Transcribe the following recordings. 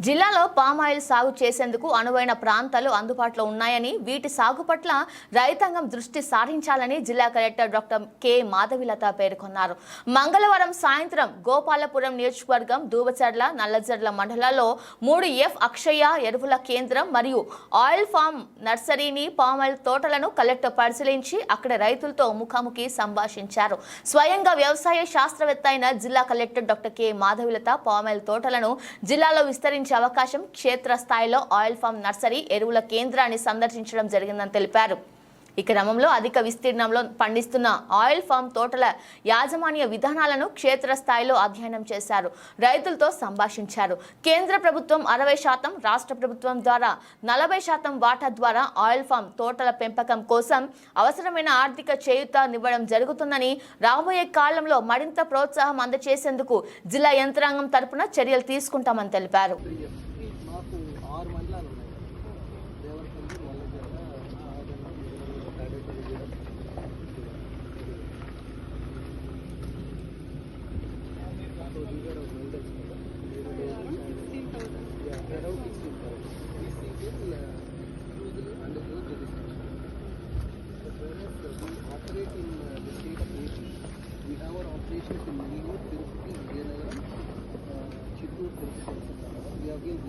జిల్లాలో పామాయిల్ సాగు చేసేందుకు అనువైన ప్రాంతాలు అందుబాటులో ఉన్నాయని వీటి సాగు పట్ల రైతాంగం దృష్టి సారించాలని జిల్లా కలెక్టర్ డాక్టర్ కె మాధవిలత పేర్కొన్నారు. మంగళవారం సాయంత్రం గోపాలపురం నియోజకవర్గం దూబచర్ల నల్లజర్ల మండలాల్లో మూడు ఎఫ్ అక్షయ ఎరువుల కేంద్రం మరియు ఆయిల్ ఫామ్ నర్సరీని పామాయిల్ తోటలను కలెక్టర్ పరిశీలించి అక్కడ రైతులతో ముఖాముఖి సంభాషించారు. స్వయంగా వ్యవసాయ శాస్త్రవేత్త అయిన జిల్లా collector doctor K Madhavilatha palm oil తోటలను జిల్లాలో విస్తరించి అవకాశం క్షేత్రస్థాయిలో ఆయిల్ ఫామ్ నర్సరీ ఎరువుల కేంద్రాన్ని సందర్శించడం జరిగిందని తెలిపారు. ఈ క్రమంలో అధిక విస్తీర్ణంలో పండిస్తున్న ఆయిల్ ఫామ్ తోటల యాజమాన్య విధానాలను క్షేత్రస్థాయిలో అధ్యయనం చేశారు. రైతులతో సంభాషించారు. కేంద్ర ప్రభుత్వం అరవై శాతం రాష్ట్ర ప్రభుత్వం ద్వారా నలభై శాతం వాటా ద్వారా ఆయిల్ ఫామ్ తోటల పెంపకం కోసం అవసరమైన ఆర్థిక చేయూతనివ్వడం జరుగుతుందని రాబోయే కాలంలో మరింత ప్రోత్సాహం అందజేసేందుకు జిల్లా యంత్రాంగం తరపున చర్యలు తీసుకుంటామని తెలిపారు.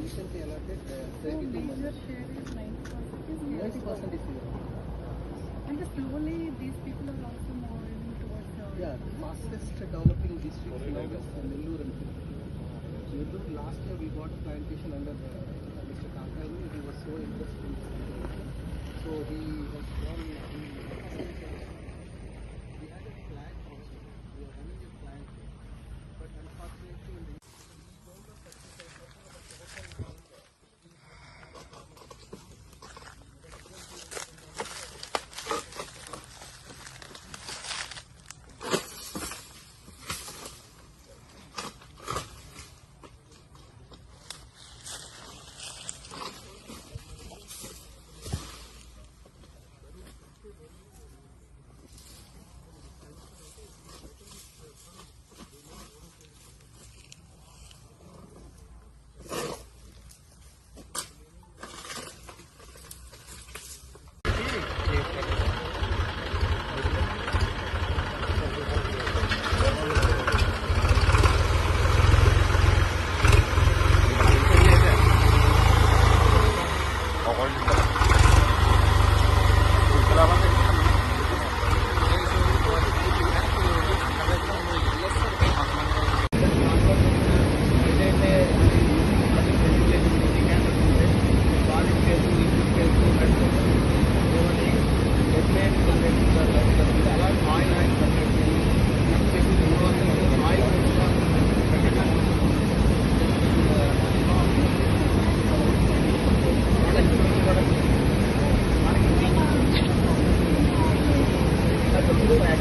recently allotted uh, 90% is here. 90% is here. And slowly these people are also moving towards uh, Yeah, the fastest developing district now is Nellore and. Nellore, last year we got a plantation under uh, Mr. Kakani, he was so interested in. So he has gone,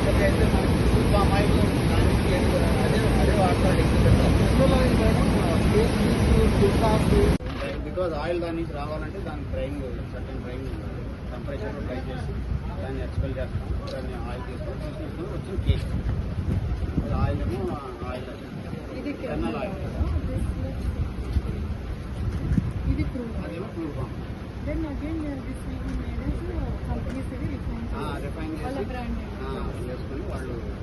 యాక్చువల్గా అయితే మనకి super అమ్మాయిలు దానికి అదే అదే వాడతాడు because oil దాని నుంచి రావాలంటే దానికి డ్రైవింగ్ సర్టన్ డ్రైవింగ్ టెంపరేచర్లో డ్రై చేసి దాన్ని ఎక్స్పెల్ చేస్తాం. దాన్ని ఆయిల్ తీసుకొని తీసుకొని వచ్చిన కేక్ ఆయిల్ ఏమో ఆయిల్ ఇది kernel oil again uh, this will be made as uh, refined brand వాళ్ళు